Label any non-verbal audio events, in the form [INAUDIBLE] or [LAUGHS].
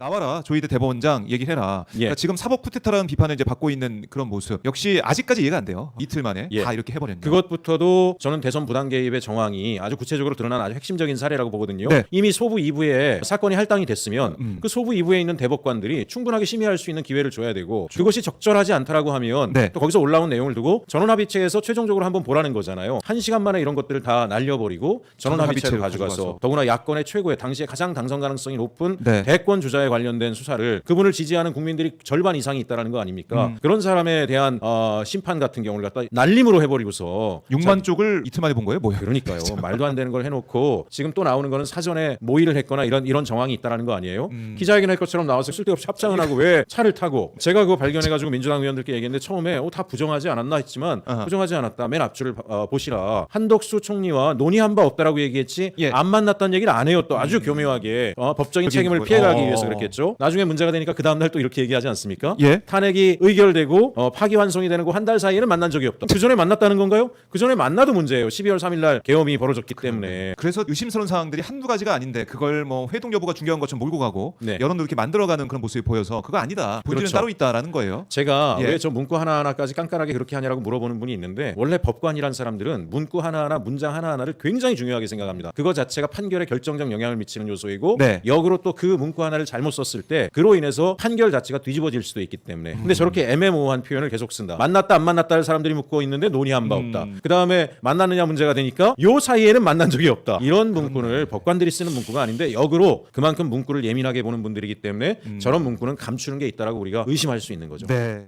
나와라 조희대 대법원장 얘기해라. 예. 그러니까 지금 사법 쿠데타라는 비판을 이제 받고 있는 그런 모습 역시 아직까지 이해가 안 돼요. 이틀 만에 예. 다 이렇게 해버렸네요. 그것부터도 저는 대선 부당 개입의 정황이 아주 구체적으로 드러난 아주 핵심적인 사례라고 보거든요. 네. 이미 소부 2부에 사건이 할당이 됐으면 음. 그 소부 2부에 있는 대법관들이 충분하게 심의할 수 있는 기회를 줘야 되고 그것이 적절하지 않다라고 하면 네. 또 거기서 올라온 내용을 두고 전원합의체에서 최종적으로 한번 보라는 거잖아요. 한 시간 만에 이런 것들을 다 날려버리고 전원합의체를 전원합의체를 가져가서 가져가서. 더구나 야권의 최고의 당시에 가장 당선 가능성이 높은 네. 대권 주자에 관련된 수사를 그분을 지지하는 국민들이 절반 이상이 있다라는 거 아닙니까? 음. 그런 사람에 대한 어, 심판 같은 경우를 갖다 날림으로 해버리고서 6만 쪽을 이틀 만에 본 거예요, 뭐야? 그러니까요. [LAUGHS] 말도 안 되는 걸 해놓고 지금 또 나오는 거는 사전에 모의를 했거나 이런 이런 정황이 있다라는 거 아니에요? 음. 기자회견 할 것처럼 나와서 쓸데없이 합장을 하고 왜 차를 타고 제가 그거 발견해가지고 민주당 의원들께 얘기했는데 처음에 어, 다 부정하지 않았나 했지만 아하. 부정하지 않았다. 맨 앞줄을 어, 보시라. 한덕수 총리와 논의한 바 없다라고 얘기했지 예. 음. 안 만났다는 얘기를 안 해요. 또 아주 교묘하게 어, 법적인 책임을 뭐- 피해가기 어. 위해서 그 랬겠죠. 나중에 문제가 되니까 그 다음날 또 이렇게 얘기하지 않습니까? 예. 탄핵이 의결되고 어, 파기환송이 되는 거 한 달 사이에는 만난 적이 없다. 그 전에 만났다는 건가요? 그 전에 만나도 문제예요. 12월 3일날 계엄이 벌어졌기 때문에. 그래서 의심스러운 사항들이 한두 가지가 아닌데 그걸 뭐 회동 여부가 중요한 것처럼 몰고 가고 네. 여론도 이렇게 만들어가는 그런 모습이 보여서 그거 아니다. 본질은 그렇죠. 따로 있다라는 거예요. 제가 예. 왜 저 문구 하나하나까지 깐깐하게 그렇게 하냐라고 물어보는 분이 있는데 원래 법관이란 사람들은 문구 하나하나 문장 하나하나를 굉장히 중요하게 생각합니다. 그거 자체가 판결에 결정적 영향을 미치는 요소이고 네. 역으로 또 그 문구 하나를 잘못 썼을 때 그로 인해서 판결 자체가 뒤집어질 수도 있기 때문에 근데 저렇게 애매모호한 표현을 계속 쓴다. 만났다 안 만났다를 사람들이 묻고 있는데 논의한 바 없다. 음. 그 다음에 만났느냐 문제가 되니까 요 사이에는 만난 적이 없다. 이런 문구를 법관들이 쓰는 문구가 아닌데 역으로 그만큼 문구를 예민하게 보는 분들이기 때문에 저런 문구는 감추는 게 있다라고 우리가 의심할 수 있는 거죠. 네.